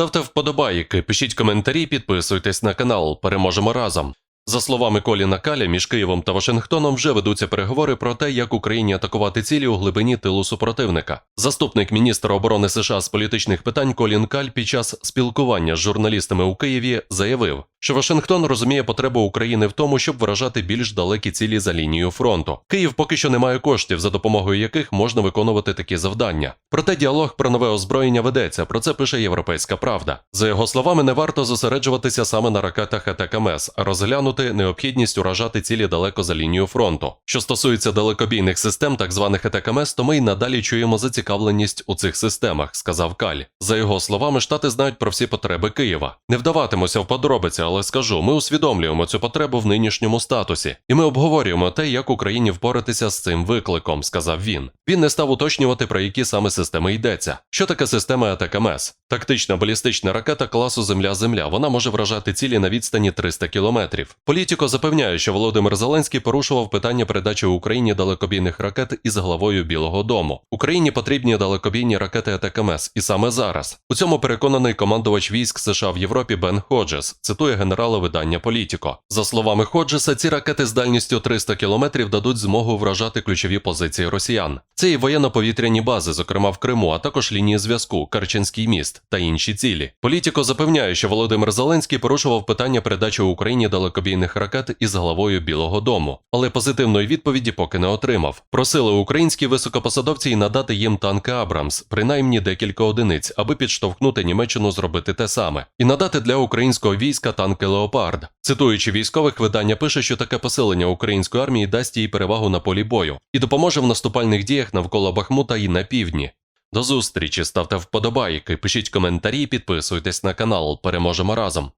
Ставте вподобайки, пишіть коментарі, підписуйтесь на канал. Переможемо разом. За словами Коліна Каля, між Києвом та Вашингтоном вже ведуться переговори про те, як Україні атакувати цілі у глибині тилу супротивника. Заступник міністра оборони США з політичних питань Колін Каль під час спілкування з журналістами у Києві заявив, що Вашингтон розуміє потребу України в тому, щоб вражати більш далекі цілі за лінією фронту. Київ поки що не має коштів, за допомогою яких можна виконувати такі завдання. Проте діалог про нове озброєння ведеться. Про це пише Європейська Правда. За його словами, не варто зосереджуватися саме на ракетах АТКМС, а розглянути необхідність уражати цілі далеко за лінією фронту. Що стосується далекобійних систем, так званих АТКМС, то ми й надалі чуємо зацікавленість у цих системах, сказав Каль. За його словами, штати знають про всі потреби Києва. Не вдаватимуся в подробиці, але скажу, ми усвідомлюємо цю потребу в нинішньому статусі, і ми обговорюємо те, як Україні впоратися з цим викликом, сказав він. Він не став уточнювати, про які саме системи йдеться. Що таке система АТКМС? Тактична балістична ракета класу Земля-Земля. Вона може вражати цілі на відстані 300 кілометрів. Політіко запевняє, що Володимир Зеленський порушував питання передачі Україні далекобійних ракет із главою Білого Дому. Україні потрібні далекобійні ракети АТКМС, і саме зараз. У цьому переконаний командувач військ США в Європі Бен Ходжес, цитує генерала видання Політіко. За словами Ходжеса, ці ракети з дальністю 300 кілометрів дадуть змогу вражати ключові позиції росіян. Це і воєнно-повітряні бази, зокрема в Криму, а також лінії зв'язку, Керченський міст та інші цілі. Політіко запевняє, що Володимир Зеленський порушував питання передачі Україні далекобійних ракет із главою Білого Дому, але позитивної відповіді поки не отримав. Просили українські високопосадовці й надати їм танки Абрамс, принаймні декілька одиниць, аби підштовхнути Німеччину зробити те саме, і надати для українського війська танки Леопард. Цитуючи військових, видання пише, що таке посилення української армії дасть їй перевагу на полі бою і допоможе в наступальних діях навколо Бахмута і на півдні. До зустрічі, ставте вподобайки, пишіть коментарі, підписуйтесь на канал. Переможемо разом.